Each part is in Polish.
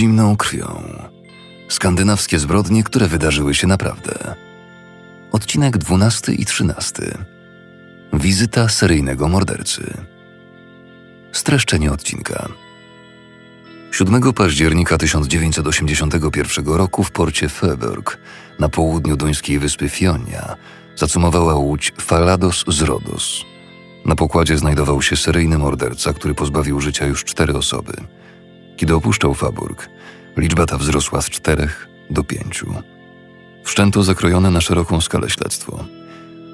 zimną krwią. Skandynawskie zbrodnie, które wydarzyły się naprawdę. Odcinek 12 i 13. Wizyta seryjnego mordercy. Streszczenie odcinka. 7 października 1981 roku w porcie Føborg na południu duńskiej wyspy Fionia zacumowała łódź Falados z Rodos. Na pokładzie znajdował się seryjny morderca, który pozbawił życia już cztery osoby. Kiedy opuszczał Faburg, liczba ta wzrosła z czterech do pięciu. Wszczęto zakrojone na szeroką skalę śledztwo.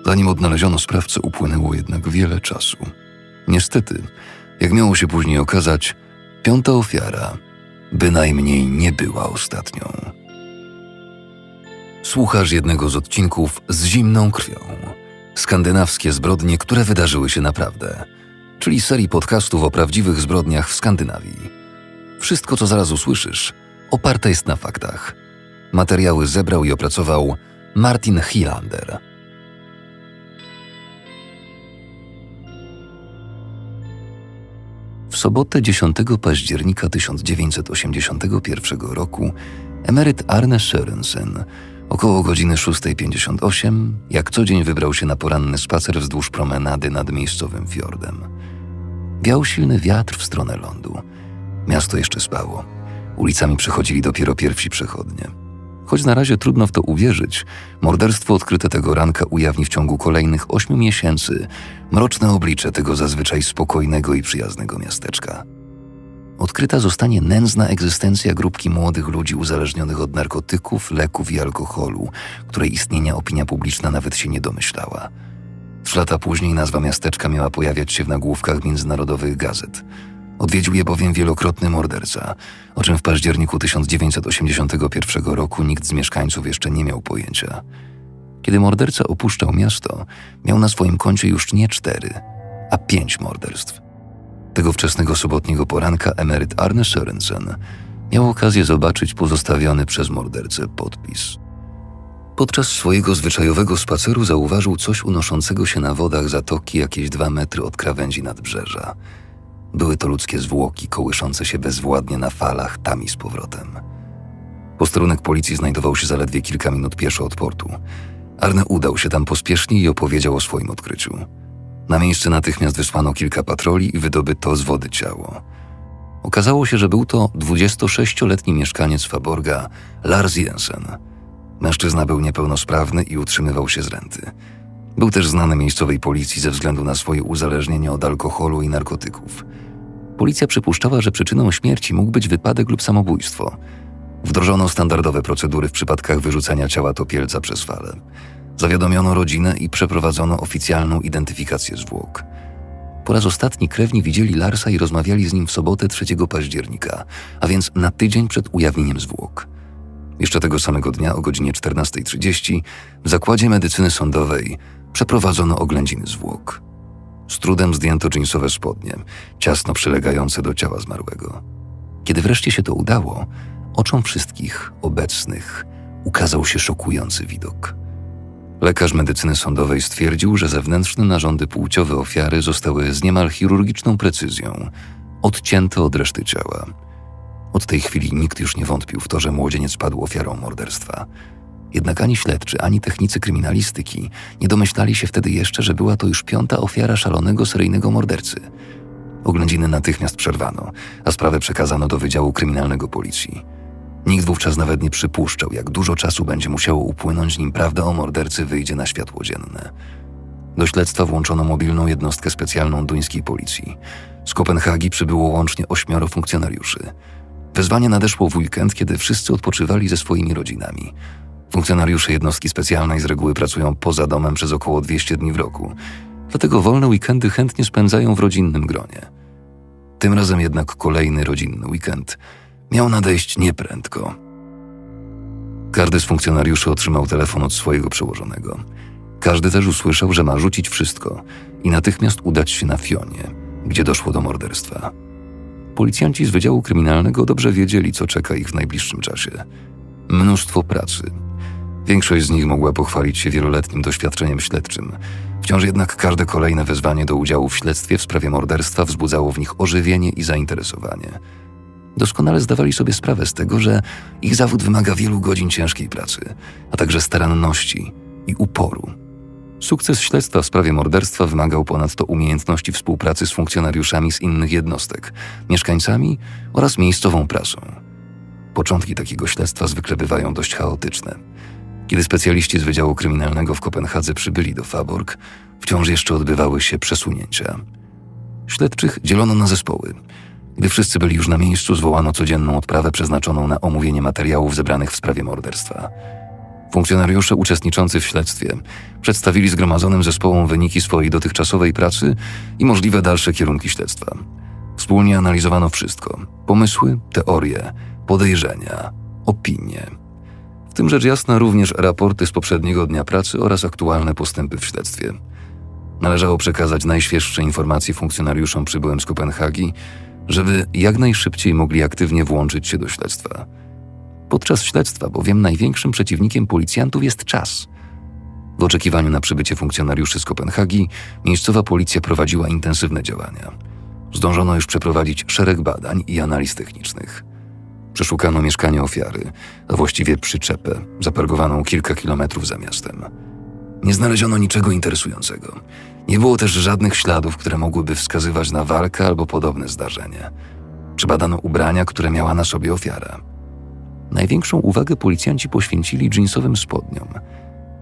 Zanim odnaleziono sprawcę, upłynęło jednak wiele czasu. Niestety, jak miało się później okazać, piąta ofiara bynajmniej nie była ostatnią. Słuchasz jednego z odcinków z zimną krwią. Skandynawskie zbrodnie, które wydarzyły się naprawdę, czyli serii podcastów o prawdziwych zbrodniach w Skandynawii. Wszystko, co zaraz usłyszysz, oparte jest na faktach. Materiały zebrał i opracował Martin Hilander. W sobotę 10 października 1981 roku emeryt Arne Sørensen około godziny 6.58 jak co dzień wybrał się na poranny spacer wzdłuż promenady nad miejscowym fiordem. Wiał silny wiatr w stronę lądu. Miasto jeszcze spało. Ulicami przechodzili dopiero pierwsi przechodnie. Choć na razie trudno w to uwierzyć, morderstwo odkryte tego ranka ujawni w ciągu kolejnych ośmiu miesięcy mroczne oblicze tego zazwyczaj spokojnego i przyjaznego miasteczka. Odkryta zostanie nędzna egzystencja grupki młodych ludzi uzależnionych od narkotyków, leków i alkoholu, której istnienia opinia publiczna nawet się nie domyślała. Trzy lata później nazwa miasteczka miała pojawiać się w nagłówkach międzynarodowych gazet. Odwiedził je bowiem wielokrotny morderca, o czym w październiku 1981 roku nikt z mieszkańców jeszcze nie miał pojęcia. Kiedy morderca opuszczał miasto, miał na swoim koncie już nie cztery, a pięć morderstw. Tego wczesnego sobotniego poranka emeryt Arne Sørensen miał okazję zobaczyć pozostawiony przez mordercę podpis. Podczas swojego zwyczajowego spaceru zauważył coś unoszącego się na wodach zatoki jakieś dwa metry od krawędzi nadbrzeża. Były to ludzkie zwłoki kołyszące się bezwładnie na falach tam i z powrotem. Posterunek policji znajdował się zaledwie kilka minut pieszo od portu. Arne udał się tam pospiesznie i opowiedział o swoim odkryciu. Na miejsce natychmiast wysłano kilka patroli i wydobyto z wody ciało. Okazało się, że był to 26-letni mieszkaniec Faborga, Lars Jensen. Mężczyzna był niepełnosprawny i utrzymywał się z renty. Był też znany miejscowej policji ze względu na swoje uzależnienie od alkoholu i narkotyków. Policja przypuszczała, że przyczyną śmierci mógł być wypadek lub samobójstwo. Wdrożono standardowe procedury w przypadkach wyrzucania ciała topielca przez falę. Zawiadomiono rodzinę i przeprowadzono oficjalną identyfikację zwłok. Po raz ostatni krewni widzieli Larsa i rozmawiali z nim w sobotę 3 października, a więc na tydzień przed ujawnieniem zwłok. Jeszcze tego samego dnia o godzinie 14.30 w zakładzie medycyny sądowej przeprowadzono oględziny zwłok. Z trudem zdjęto dżinsowe spodnie, ciasno przylegające do ciała zmarłego. Kiedy wreszcie się to udało, oczom wszystkich obecnych ukazał się szokujący widok. Lekarz medycyny sądowej stwierdził, że zewnętrzne narządy płciowe ofiary zostały z niemal chirurgiczną precyzją odcięte od reszty ciała. Od tej chwili nikt już nie wątpił w to, że młodzieniec padł ofiarą morderstwa. Jednak ani śledczy, ani technicy kryminalistyki nie domyślali się wtedy jeszcze, że była to już piąta ofiara szalonego seryjnego mordercy. Oględziny natychmiast przerwano, a sprawę przekazano do Wydziału Kryminalnego Policji. Nikt wówczas nawet nie przypuszczał, jak dużo czasu będzie musiało upłynąć, nim prawda o mordercy wyjdzie na światło dzienne. Do śledztwa włączono mobilną jednostkę specjalną duńskiej policji. Z Kopenhagi przybyło łącznie ośmioro funkcjonariuszy. Wezwanie nadeszło w weekend, kiedy wszyscy odpoczywali ze swoimi rodzinami. Funkcjonariusze jednostki specjalnej z reguły pracują poza domem przez około 200 dni w roku, dlatego wolne weekendy chętnie spędzają w rodzinnym gronie. Tym razem jednak kolejny rodzinny weekend miał nadejść nieprędko. Każdy z funkcjonariuszy otrzymał telefon od swojego przełożonego. Każdy też usłyszał, że ma rzucić wszystko i natychmiast udać się na Fionie, gdzie doszło do morderstwa. Policjanci z Wydziału Kryminalnego dobrze wiedzieli, co czeka ich w najbliższym czasie. Mnóstwo pracy. Większość z nich mogła pochwalić się wieloletnim doświadczeniem śledczym. Wciąż jednak każde kolejne wezwanie do udziału w śledztwie w sprawie morderstwa wzbudzało w nich ożywienie i zainteresowanie. Doskonale zdawali sobie sprawę z tego, że ich zawód wymaga wielu godzin ciężkiej pracy, a także staranności i uporu. Sukces śledztwa w sprawie morderstwa wymagał ponadto umiejętności współpracy z funkcjonariuszami z innych jednostek, mieszkańcami oraz miejscową prasą. Początki takiego śledztwa zwykle bywają dość chaotyczne. Kiedy specjaliści z Wydziału Kryminalnego w Kopenhadze przybyli do Faborg, wciąż jeszcze odbywały się przesunięcia. Śledczych dzielono na zespoły. Gdy wszyscy byli już na miejscu, zwołano codzienną odprawę przeznaczoną na omówienie materiałów zebranych w sprawie morderstwa. Funkcjonariusze uczestniczący w śledztwie przedstawili zgromadzonym zespołom wyniki swojej dotychczasowej pracy i możliwe dalsze kierunki śledztwa. Wspólnie analizowano wszystko: pomysły, teorie, podejrzenia, opinie. Tym rzecz jasna również raporty z poprzedniego dnia pracy oraz aktualne postępy w śledztwie. Należało przekazać najświeższe informacje funkcjonariuszom przybyłym z Kopenhagi, żeby jak najszybciej mogli aktywnie włączyć się do śledztwa. Podczas śledztwa bowiem największym przeciwnikiem policjantów jest czas. W oczekiwaniu na przybycie funkcjonariuszy z Kopenhagi, miejscowa policja prowadziła intensywne działania. Zdążono już przeprowadzić szereg badań i analiz technicznych. Przeszukano mieszkanie ofiary, a właściwie przyczepę, zaparkowaną kilka kilometrów za miastem. Nie znaleziono niczego interesującego. Nie było też żadnych śladów, które mogłyby wskazywać na walkę albo podobne zdarzenie. Przebadano ubrania, które miała na sobie ofiara. Największą uwagę policjanci poświęcili jeansowym spodniom.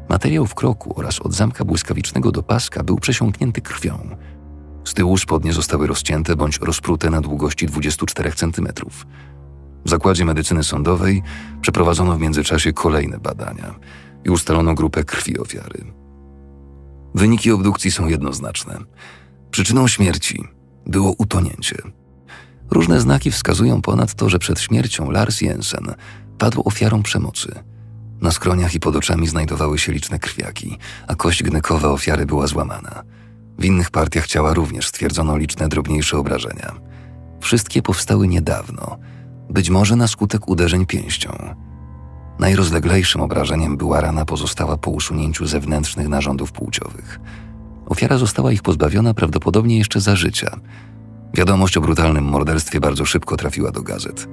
Materiał w kroku oraz od zamka błyskawicznego do paska był przesiąknięty krwią. Z tyłu spodnie zostały rozcięte bądź rozprute na długości 24 cm. W zakładzie medycyny sądowej przeprowadzono w międzyczasie kolejne badania i ustalono grupę krwi ofiary. Wyniki obdukcji są jednoznaczne. Przyczyną śmierci było utonięcie. Różne znaki wskazują ponadto, że przed śmiercią Lars Jensen padł ofiarą przemocy. Na skroniach i pod oczami znajdowały się liczne krwiaki, a kość gnekowa ofiary była złamana. W innych partiach ciała również stwierdzono liczne drobniejsze obrażenia. Wszystkie powstały niedawno, być może na skutek uderzeń pięścią. Najrozleglejszym obrażeniem była rana pozostała po usunięciu zewnętrznych narządów płciowych. Ofiara została ich pozbawiona prawdopodobnie jeszcze za życia. Wiadomość o brutalnym morderstwie bardzo szybko trafiła do gazet.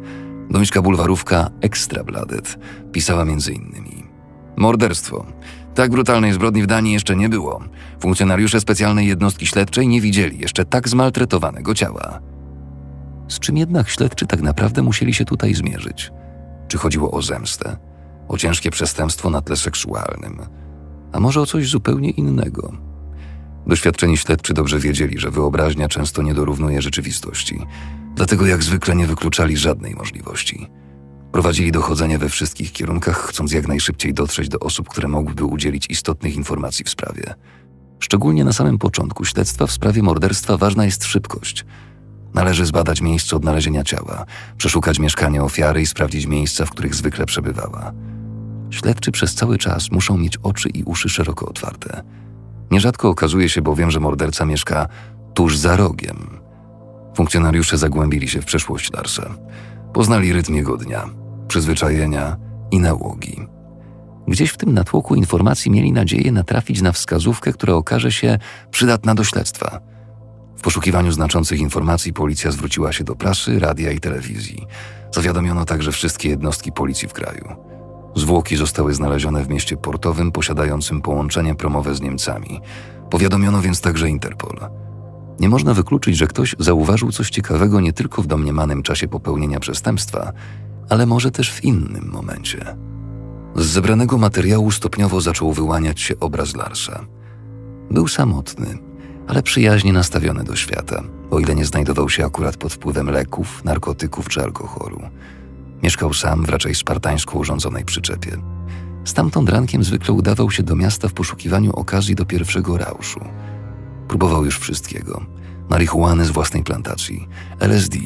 Duńska bulwarówka Ekstrabladet pisała między innymi Morderstwo. Tak brutalnej zbrodni w Danii jeszcze nie było. Funkcjonariusze specjalnej jednostki śledczej nie widzieli jeszcze tak zmaltretowanego ciała. Z czym jednak śledczy tak naprawdę musieli się tutaj zmierzyć? Czy chodziło o zemstę? O ciężkie przestępstwo na tle seksualnym? A może o coś zupełnie innego? Doświadczeni śledczy dobrze wiedzieli, że wyobraźnia często nie dorównuje rzeczywistości, dlatego jak zwykle nie wykluczali żadnej możliwości. Prowadzili dochodzenie we wszystkich kierunkach, chcąc jak najszybciej dotrzeć do osób, które mogłyby udzielić istotnych informacji w sprawie. Szczególnie na samym początku śledztwa w sprawie morderstwa ważna jest szybkość. Należy zbadać miejsce odnalezienia ciała, przeszukać mieszkanie ofiary i sprawdzić miejsca, w których zwykle przebywała. Śledczy przez cały czas muszą mieć oczy i uszy szeroko otwarte. Nierzadko okazuje się bowiem, że morderca mieszka tuż za rogiem. Funkcjonariusze zagłębili się w przeszłość Larsa. Poznali rytm jego dnia, przyzwyczajenia i nałogi. Gdzieś w tym natłoku informacji mieli nadzieję natrafić na wskazówkę, która okaże się przydatna do śledztwa. W poszukiwaniu znaczących informacji policja zwróciła się do prasy, radia i telewizji. Zawiadomiono także wszystkie jednostki policji w kraju. Zwłoki zostały znalezione w mieście portowym posiadającym połączenie promowe z Niemcami. Powiadomiono więc także Interpol. Nie można wykluczyć, że ktoś zauważył coś ciekawego nie tylko w domniemanym czasie popełnienia przestępstwa, ale może też w innym momencie. Z zebranego materiału stopniowo zaczął wyłaniać się obraz Larsa. Był samotny, ale przyjaźnie nastawiony do świata, o ile nie znajdował się akurat pod wpływem leków, narkotyków czy alkoholu. Mieszkał sam w raczej spartańsko urządzonej przyczepie. Stamtąd rankiem zwykle udawał się do miasta w poszukiwaniu okazji do pierwszego rauszu. Próbował już wszystkiego. Marihuany z własnej plantacji, LSD,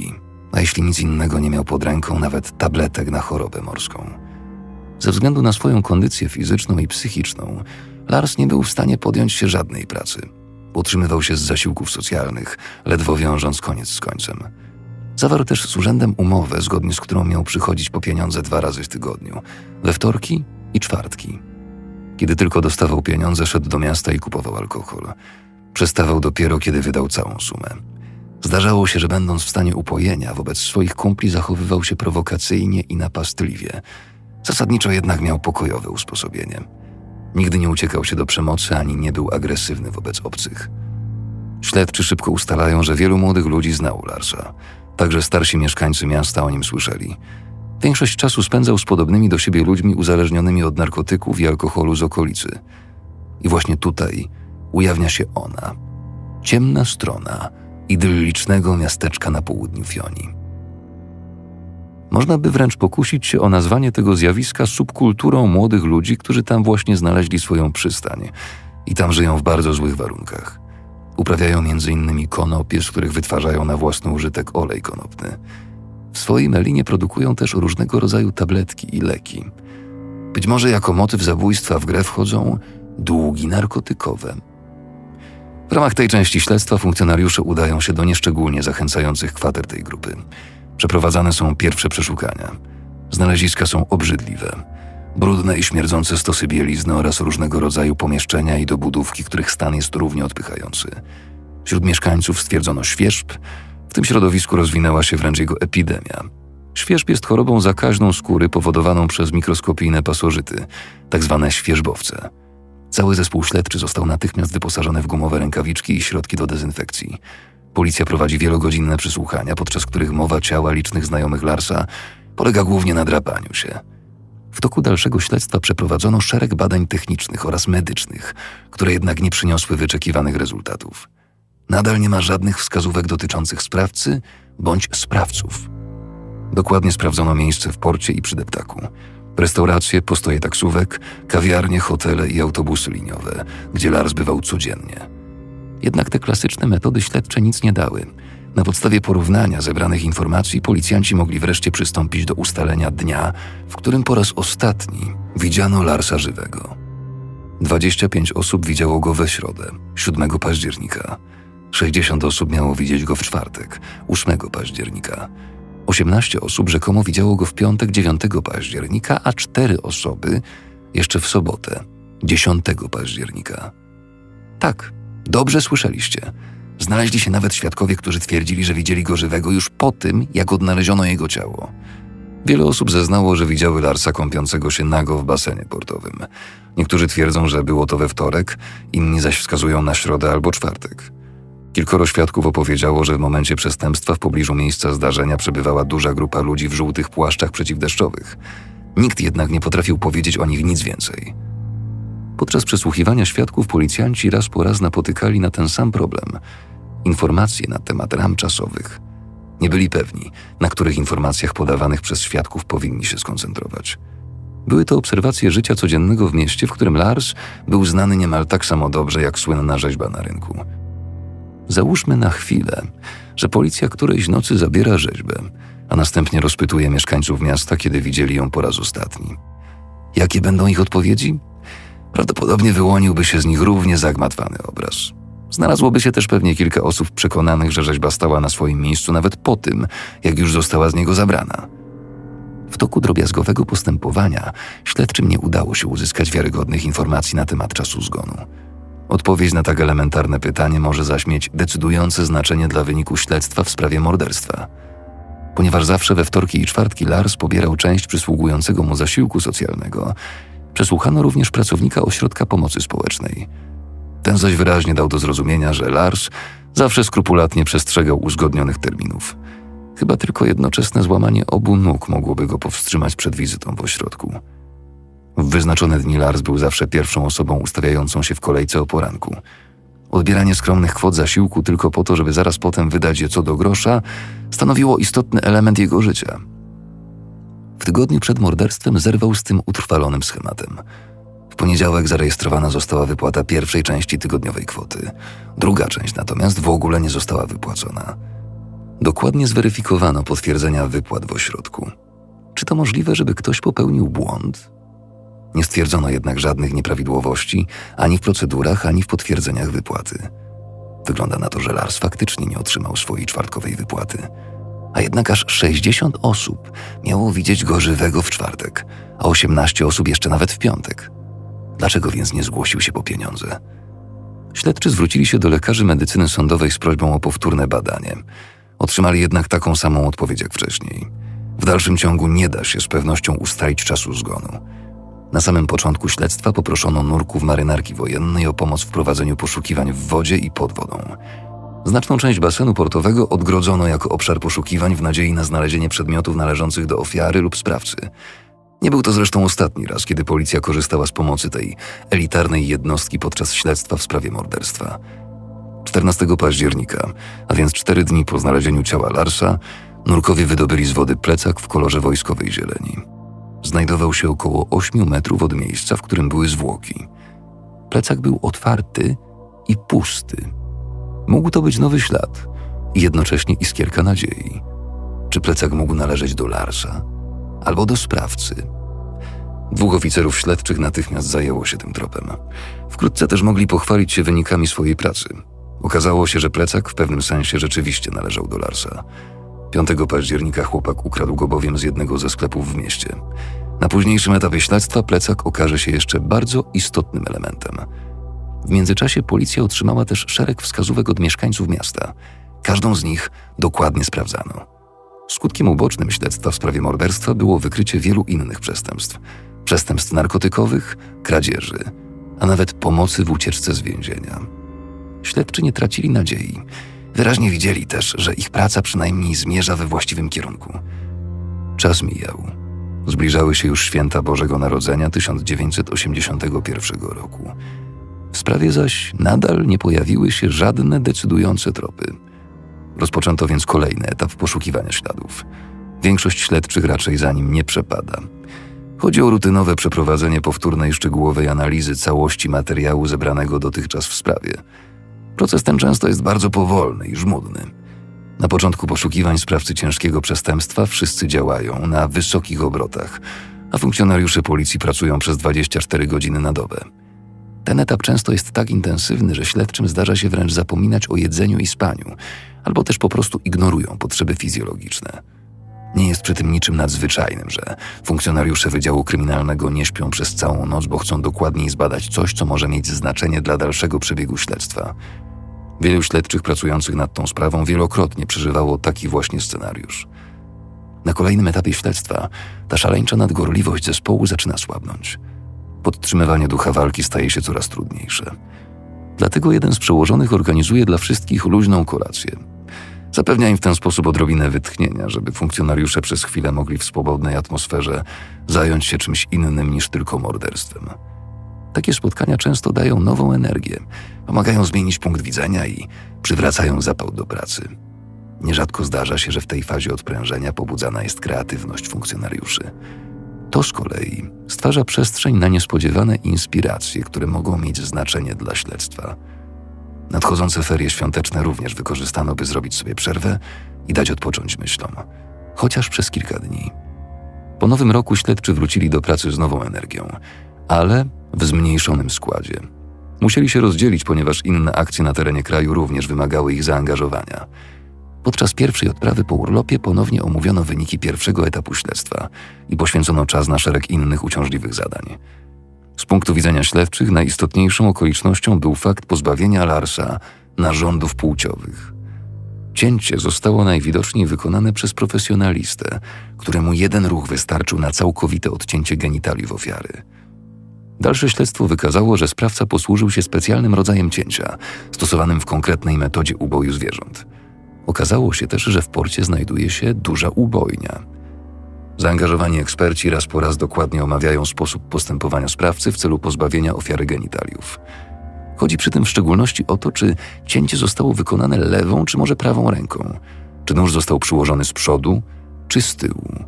a jeśli nic innego nie miał pod ręką, nawet tabletek na chorobę morską. Ze względu na swoją kondycję fizyczną i psychiczną, Lars nie był w stanie podjąć się żadnej pracy. Utrzymywał się z zasiłków socjalnych, ledwo wiążąc koniec z końcem. Zawarł też z urzędem umowę, zgodnie z którą miał przychodzić po pieniądze dwa razy w tygodniu we wtorki i czwartki. Kiedy tylko dostawał pieniądze, szedł do miasta i kupował alkohol. Przestawał dopiero, kiedy wydał całą sumę. Zdarzało się, że będąc w stanie upojenia wobec swoich kumpli zachowywał się prowokacyjnie i napastliwie. Zasadniczo jednak miał pokojowe usposobienie. Nigdy nie uciekał się do przemocy ani nie był agresywny wobec obcych. Śledczy szybko ustalają, że wielu młodych ludzi znało Larsa. Także starsi mieszkańcy miasta o nim słyszeli. Większość czasu spędzał z podobnymi do siebie ludźmi uzależnionymi od narkotyków i alkoholu z okolicy. I właśnie tutaj ujawnia się ona, ciemna strona idyllicznego miasteczka na południu Fioni. Można by wręcz pokusić się o nazwanie tego zjawiska subkulturą młodych ludzi, którzy tam właśnie znaleźli swoją przystań i tam żyją w bardzo złych warunkach. Uprawiają m.in. konopie, z których wytwarzają na własny użytek olej konopny. W swojej melinie produkują też różnego rodzaju tabletki i leki. Być może jako motyw zabójstwa w grę wchodzą długi narkotykowe. W ramach tej części śledztwa funkcjonariusze udają się do nieszczególnie zachęcających kwater tej grupy. Przeprowadzane są pierwsze przeszukania. Znaleziska są obrzydliwe. Brudne i śmierdzące stosy bielizny oraz różnego rodzaju pomieszczenia i dobudówki, których stan jest równie odpychający. Wśród mieszkańców stwierdzono świerzb, w tym środowisku rozwinęła się wręcz jego epidemia. Świerzb jest chorobą zakaźną skóry powodowaną przez mikroskopijne pasożyty, tak zwane świerzbowce. Cały zespół śledczy został natychmiast wyposażony w gumowe rękawiczki i środki do dezynfekcji. Policja prowadzi wielogodzinne przesłuchania, podczas których mowa ciała licznych znajomych Larsa polega głównie na drapaniu się. W toku dalszego śledztwa przeprowadzono szereg badań technicznych oraz medycznych, które jednak nie przyniosły wyczekiwanych rezultatów. Nadal nie ma żadnych wskazówek dotyczących sprawcy bądź sprawców. Dokładnie sprawdzono miejsce w porcie i przy deptaku. Restauracje, postoje taksówek, kawiarnie, hotele i autobusy liniowe, gdzie Lars bywał codziennie. Jednak te klasyczne metody śledcze nic nie dały. Na podstawie porównania zebranych informacji policjanci mogli wreszcie przystąpić do ustalenia dnia, w którym po raz ostatni widziano Larsa żywego. 25 osób widziało go we środę, 7 października. 60 osób miało widzieć go w czwartek, 8 października. 18 osób rzekomo widziało go w piątek 9 października, a 4 osoby jeszcze w sobotę 10 października. Tak, dobrze słyszeliście. Znaleźli się nawet świadkowie, którzy twierdzili, że widzieli go żywego już po tym, jak odnaleziono jego ciało. Wiele osób zeznało, że widziały Larsa kąpiącego się nago w basenie portowym. Niektórzy twierdzą, że było to we wtorek, inni zaś wskazują na środę albo czwartek. Kilkoro świadków opowiedziało, że w momencie przestępstwa w pobliżu miejsca zdarzenia przebywała duża grupa ludzi w żółtych płaszczach przeciwdeszczowych. Nikt jednak nie potrafił powiedzieć o nich nic więcej. Podczas przesłuchiwania świadków policjanci raz po raz napotykali na ten sam problem informacje na temat ram czasowych. Nie byli pewni, na których informacjach podawanych przez świadków powinni się skoncentrować. Były to obserwacje życia codziennego w mieście, w którym Lars był znany niemal tak samo dobrze jak słynna rzeźba na rynku. Załóżmy na chwilę, że policja którejś nocy zabiera rzeźbę, a następnie rozpytuje mieszkańców miasta, kiedy widzieli ją po raz ostatni. Jakie będą ich odpowiedzi? Prawdopodobnie wyłoniłby się z nich równie zagmatwany obraz. Znalazłoby się też pewnie kilka osób przekonanych, że rzeźba stała na swoim miejscu nawet po tym, jak już została z niego zabrana. W toku drobiazgowego postępowania śledczym nie udało się uzyskać wiarygodnych informacji na temat czasu zgonu. Odpowiedź na tak elementarne pytanie może zaś mieć decydujące znaczenie dla wyniku śledztwa w sprawie morderstwa. Ponieważ zawsze we wtorki i czwartki Lars pobierał część przysługującego mu zasiłku socjalnego, przesłuchano również pracownika ośrodka pomocy społecznej. Ten zaś wyraźnie dał do zrozumienia, że Lars zawsze skrupulatnie przestrzegał uzgodnionych terminów. Chyba tylko jednoczesne złamanie obu nóg mogłoby go powstrzymać przed wizytą w ośrodku. W wyznaczone dni Lars był zawsze pierwszą osobą ustawiającą się w kolejce o poranku. Odbieranie skromnych kwot zasiłku tylko po to, żeby zaraz potem wydać je co do grosza, stanowiło istotny element jego życia. W tygodniu przed morderstwem zerwał z tym utrwalonym schematem. W poniedziałek zarejestrowana została wypłata pierwszej części tygodniowej kwoty. Druga część natomiast w ogóle nie została wypłacona. Dokładnie zweryfikowano potwierdzenia wypłat w ośrodku. Czy to możliwe, żeby ktoś popełnił błąd nie stwierdzono jednak żadnych nieprawidłowości ani w procedurach, ani w potwierdzeniach wypłaty. Wygląda na to, że Lars faktycznie nie otrzymał swojej czwartkowej wypłaty. A jednak aż 60 osób miało widzieć go żywego w czwartek, a 18 osób jeszcze nawet w piątek. Dlaczego więc nie zgłosił się po pieniądze? Śledczy zwrócili się do lekarzy medycyny sądowej z prośbą o powtórne badanie. Otrzymali jednak taką samą odpowiedź jak wcześniej. W dalszym ciągu nie da się z pewnością ustalić czasu zgonu. Na samym początku śledztwa poproszono nurków marynarki wojennej o pomoc w prowadzeniu poszukiwań w wodzie i pod wodą. Znaczną część basenu portowego odgrodzono jako obszar poszukiwań w nadziei na znalezienie przedmiotów należących do ofiary lub sprawcy. Nie był to zresztą ostatni raz, kiedy policja korzystała z pomocy tej elitarnej jednostki podczas śledztwa w sprawie morderstwa. 14 października, a więc cztery dni po znalezieniu ciała Larsa, nurkowie wydobyli z wody plecak w kolorze wojskowej zieleni. Znajdował się około 8 metrów od miejsca, w którym były zwłoki. Plecak był otwarty i pusty. Mógł to być nowy ślad i jednocześnie iskierka nadziei. Czy plecak mógł należeć do Larsa albo do sprawcy? Dwóch oficerów śledczych natychmiast zajęło się tym tropem. Wkrótce też mogli pochwalić się wynikami swojej pracy. Okazało się, że plecak w pewnym sensie rzeczywiście należał do Larsa. 5 października chłopak ukradł go bowiem z jednego ze sklepów w mieście. Na późniejszym etapie śledztwa plecak okaże się jeszcze bardzo istotnym elementem. W międzyczasie policja otrzymała też szereg wskazówek od mieszkańców miasta. Każdą z nich dokładnie sprawdzano. Skutkiem ubocznym śledztwa w sprawie morderstwa było wykrycie wielu innych przestępstw: przestępstw narkotykowych, kradzieży, a nawet pomocy w ucieczce z więzienia. Śledczy nie tracili nadziei. Wyraźnie widzieli też, że ich praca przynajmniej zmierza we właściwym kierunku. Czas mijał. Zbliżały się już święta Bożego Narodzenia 1981 roku. W sprawie zaś nadal nie pojawiły się żadne decydujące tropy. Rozpoczęto więc kolejny etap poszukiwania śladów. Większość śledczych raczej za nim nie przepada. Chodzi o rutynowe przeprowadzenie powtórnej szczegółowej analizy całości materiału zebranego dotychczas w sprawie. Proces ten często jest bardzo powolny i żmudny. Na początku poszukiwań sprawcy ciężkiego przestępstwa wszyscy działają na wysokich obrotach, a funkcjonariusze policji pracują przez 24 godziny na dobę. Ten etap często jest tak intensywny, że śledczym zdarza się wręcz zapominać o jedzeniu i spaniu, albo też po prostu ignorują potrzeby fizjologiczne. Nie jest przy tym niczym nadzwyczajnym, że funkcjonariusze Wydziału Kryminalnego nie śpią przez całą noc, bo chcą dokładniej zbadać coś, co może mieć znaczenie dla dalszego przebiegu śledztwa. Wielu śledczych pracujących nad tą sprawą wielokrotnie przeżywało taki właśnie scenariusz. Na kolejnym etapie śledztwa ta szaleńcza nadgorliwość zespołu zaczyna słabnąć. Podtrzymywanie ducha walki staje się coraz trudniejsze. Dlatego jeden z przełożonych organizuje dla wszystkich luźną kolację. Zapewnia im w ten sposób odrobinę wytchnienia, żeby funkcjonariusze przez chwilę mogli w swobodnej atmosferze zająć się czymś innym niż tylko morderstwem. Takie spotkania często dają nową energię, pomagają zmienić punkt widzenia i przywracają zapał do pracy. Nierzadko zdarza się, że w tej fazie odprężenia pobudzana jest kreatywność funkcjonariuszy. To z kolei stwarza przestrzeń na niespodziewane inspiracje, które mogą mieć znaczenie dla śledztwa. Nadchodzące ferie świąteczne również wykorzystano, by zrobić sobie przerwę i dać odpocząć myślom, chociaż przez kilka dni. Po nowym roku śledczy wrócili do pracy z nową energią, ale w zmniejszonym składzie. Musieli się rozdzielić, ponieważ inne akcje na terenie kraju również wymagały ich zaangażowania. Podczas pierwszej odprawy po urlopie ponownie omówiono wyniki pierwszego etapu śledztwa i poświęcono czas na szereg innych uciążliwych zadań. Z punktu widzenia śledczych najistotniejszą okolicznością był fakt pozbawienia Larsa narządów płciowych. Cięcie zostało najwidoczniej wykonane przez profesjonalistę, któremu jeden ruch wystarczył na całkowite odcięcie genitaliów ofiary. Dalsze śledztwo wykazało, że sprawca posłużył się specjalnym rodzajem cięcia, stosowanym w konkretnej metodzie uboju zwierząt. Okazało się też, że w porcie znajduje się duża ubojnia. Zaangażowani eksperci raz po raz dokładnie omawiają sposób postępowania sprawcy w celu pozbawienia ofiary genitaliów. Chodzi przy tym w szczególności o to, czy cięcie zostało wykonane lewą czy może prawą ręką, czy nóż został przyłożony z przodu czy z tyłu.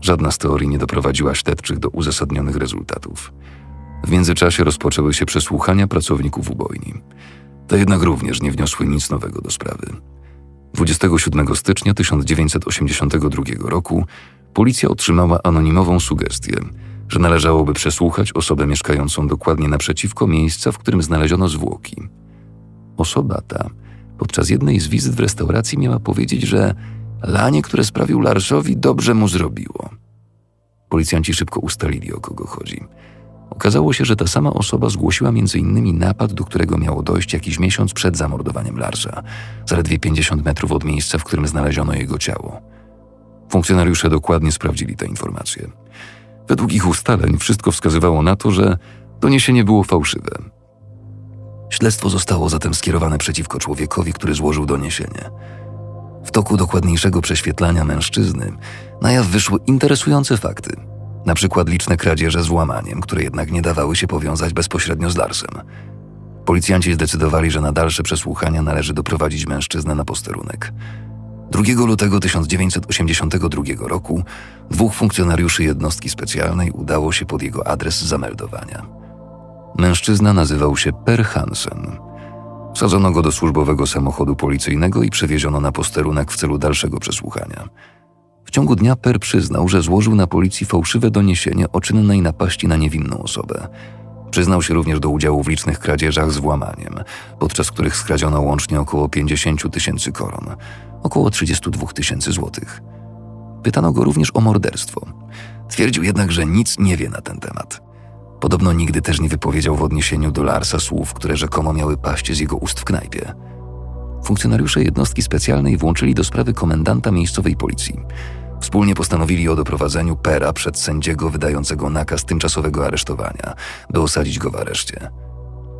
Żadna z teorii nie doprowadziła śledczych do uzasadnionych rezultatów. W międzyczasie rozpoczęły się przesłuchania pracowników ubojni. Te jednak również nie wniosły nic nowego do sprawy. 27 stycznia 1982 roku policja otrzymała anonimową sugestię, że należałoby przesłuchać osobę mieszkającą dokładnie naprzeciwko miejsca, w którym znaleziono zwłoki. Osoba ta podczas jednej z wizyt w restauracji miała powiedzieć, że lanie, które sprawił Larsowi, dobrze mu zrobiło. Policjanci szybko ustalili, o kogo chodzi. Okazało się, że ta sama osoba zgłosiła m.in. napad, do którego miało dojść jakiś miesiąc przed zamordowaniem Larsa, zaledwie 50 metrów od miejsca, w którym znaleziono jego ciało. Funkcjonariusze dokładnie sprawdzili te informacje. Według ich ustaleń wszystko wskazywało na to, że doniesienie było fałszywe. Śledztwo zostało zatem skierowane przeciwko człowiekowi, który złożył doniesienie. W toku dokładniejszego prześwietlania mężczyzny na jaw wyszły interesujące fakty. Na przykład liczne kradzieże z łamaniem, które jednak nie dawały się powiązać bezpośrednio z Larsem. Policjanci zdecydowali, że na dalsze przesłuchania należy doprowadzić mężczyznę na posterunek. 2 lutego 1982 roku dwóch funkcjonariuszy jednostki specjalnej udało się pod jego adres zameldowania. Mężczyzna nazywał się Per Hansen. Wsadzono go do służbowego samochodu policyjnego i przewieziono na posterunek w celu dalszego przesłuchania. W ciągu dnia Per przyznał, że złożył na policji fałszywe doniesienie o czynnej napaści na niewinną osobę. Przyznał się również do udziału w licznych kradzieżach z włamaniem, podczas których skradziono łącznie około 50 tysięcy koron, około 32 tysięcy złotych. Pytano go również o morderstwo. Twierdził jednak, że nic nie wie na ten temat. Podobno nigdy też nie wypowiedział w odniesieniu do Larsa słów, które rzekomo miały paść z jego ust w knajpie. Funkcjonariusze jednostki specjalnej włączyli do sprawy komendanta miejscowej policji. Wspólnie postanowili o doprowadzeniu Pera przed sędziego wydającego nakaz tymczasowego aresztowania, by osadzić go w areszcie.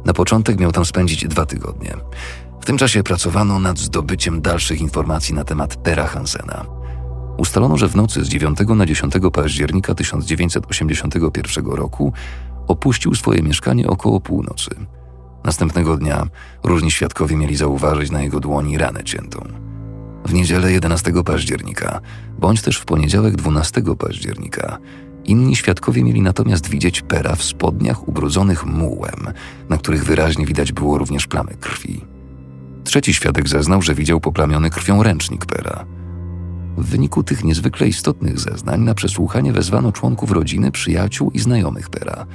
Na początek miał tam spędzić dwa tygodnie. W tym czasie pracowano nad zdobyciem dalszych informacji na temat Pera Hansena. Ustalono, że w nocy z 9 na 10 października 1981 roku opuścił swoje mieszkanie około północy. Następnego dnia różni świadkowie mieli zauważyć na jego dłoni ranę ciętą. W niedzielę 11 października, bądź też w poniedziałek 12 października, inni świadkowie mieli natomiast widzieć pera w spodniach ubrudzonych mułem, na których wyraźnie widać było również plamy krwi. Trzeci świadek zeznał, że widział poplamiony krwią ręcznik pera. W wyniku tych niezwykle istotnych zeznań na przesłuchanie wezwano członków rodziny, przyjaciół i znajomych pera –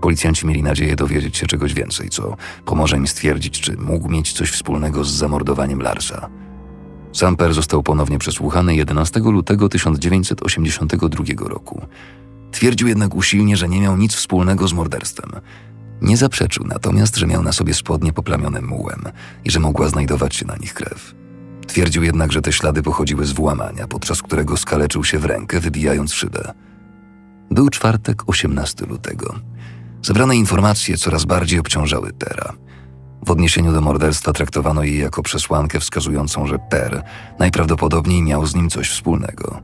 Policjanci mieli nadzieję dowiedzieć się czegoś więcej, co pomoże im stwierdzić, czy mógł mieć coś wspólnego z zamordowaniem Larsa. Samper został ponownie przesłuchany 11 lutego 1982 roku. Twierdził jednak usilnie, że nie miał nic wspólnego z morderstwem. Nie zaprzeczył natomiast, że miał na sobie spodnie poplamione mułem i że mogła znajdować się na nich krew. Twierdził jednak, że te ślady pochodziły z włamania, podczas którego skaleczył się w rękę, wybijając szybę. Był czwartek 18 lutego. Zebrane informacje coraz bardziej obciążały Pera. W odniesieniu do morderstwa traktowano jej jako przesłankę wskazującą, że Per najprawdopodobniej miał z nim coś wspólnego.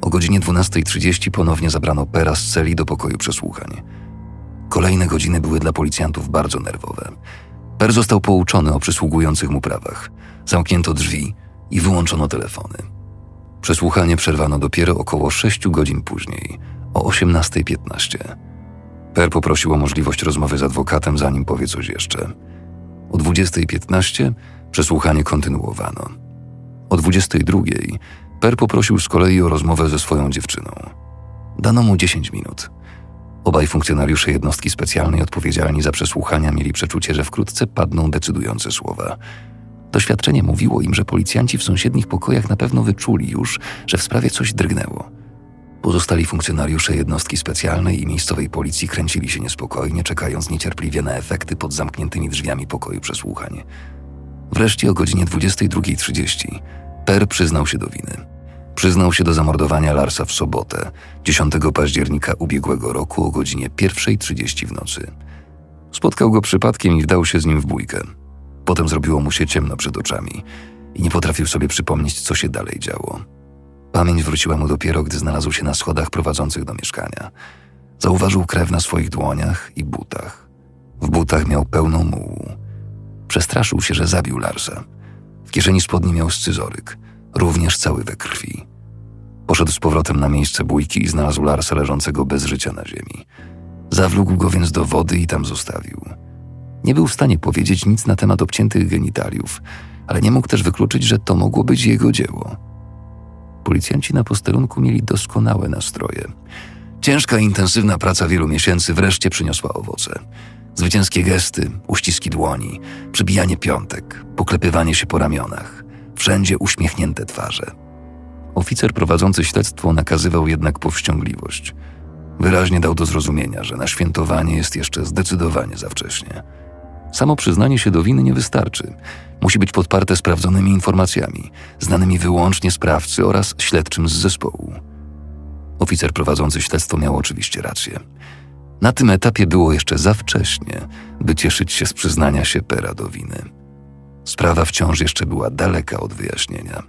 O godzinie 12.30 ponownie zabrano Pera z celi do pokoju przesłuchań. Kolejne godziny były dla policjantów bardzo nerwowe. Per został pouczony o przysługujących mu prawach. Zamknięto drzwi i wyłączono telefony. Przesłuchanie przerwano dopiero około 6 godzin później, o 18.15. Per poprosił o możliwość rozmowy z adwokatem, zanim powie coś jeszcze. O 20.15 przesłuchanie kontynuowano. O 22.00 Per poprosił z kolei o rozmowę ze swoją dziewczyną. Dano mu 10 minut. Obaj funkcjonariusze jednostki specjalnej odpowiedzialni za przesłuchania mieli przeczucie, że wkrótce padną decydujące słowa. Doświadczenie mówiło im, że policjanci w sąsiednich pokojach na pewno wyczuli już, że w sprawie coś drgnęło. Pozostali funkcjonariusze jednostki specjalnej i miejscowej policji kręcili się niespokojnie, czekając niecierpliwie na efekty pod zamkniętymi drzwiami pokoju przesłuchań. Wreszcie o godzinie 22.30 Per przyznał się do winy. Przyznał się do zamordowania Larsa w sobotę, 10 października ubiegłego roku o godzinie 1.30 w nocy. Spotkał go przypadkiem i wdał się z nim w bójkę. Potem zrobiło mu się ciemno przed oczami i nie potrafił sobie przypomnieć, co się dalej działo. Pamięć wróciła mu dopiero, gdy znalazł się na schodach prowadzących do mieszkania. Zauważył krew na swoich dłoniach i butach. W butach miał pełną mułu. Przestraszył się, że zabił Larsa. W kieszeni spodni miał scyzoryk, również cały we krwi. Poszedł z powrotem na miejsce bójki i znalazł Larsa leżącego bez życia na ziemi. Zawlógł go więc do wody i tam zostawił. Nie był w stanie powiedzieć nic na temat obciętych genitaliów, ale nie mógł też wykluczyć, że to mogło być jego dzieło. Policjanci na posterunku mieli doskonałe nastroje. Ciężka intensywna praca wielu miesięcy wreszcie przyniosła owoce. Zwycięskie gesty, uściski dłoni, przybijanie piątek, poklepywanie się po ramionach, wszędzie uśmiechnięte twarze. Oficer prowadzący śledztwo nakazywał jednak powściągliwość. Wyraźnie dał do zrozumienia, że na świętowanie jest jeszcze zdecydowanie za wcześnie. Samo przyznanie się do winy nie wystarczy. Musi być podparte sprawdzonymi informacjami, znanymi wyłącznie sprawcy oraz śledczym z zespołu. Oficer prowadzący śledztwo miał oczywiście rację. Na tym etapie było jeszcze za wcześnie, by cieszyć się z przyznania się Pera do winy. Sprawa wciąż jeszcze była daleka od wyjaśnienia.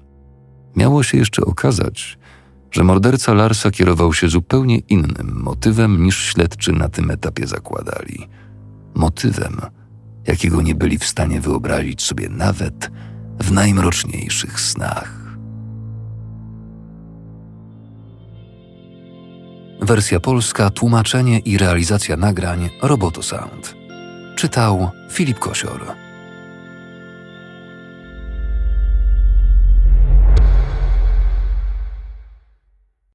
Miało się jeszcze okazać, że morderca Larsa kierował się zupełnie innym motywem niż śledczy na tym etapie zakładali. Motywem, jakiego nie byli w stanie wyobrazić sobie nawet w najmroczniejszych snach. Wersja polska, tłumaczenie i realizacja nagrań Roboto Sound. Czytał Filip Kosior.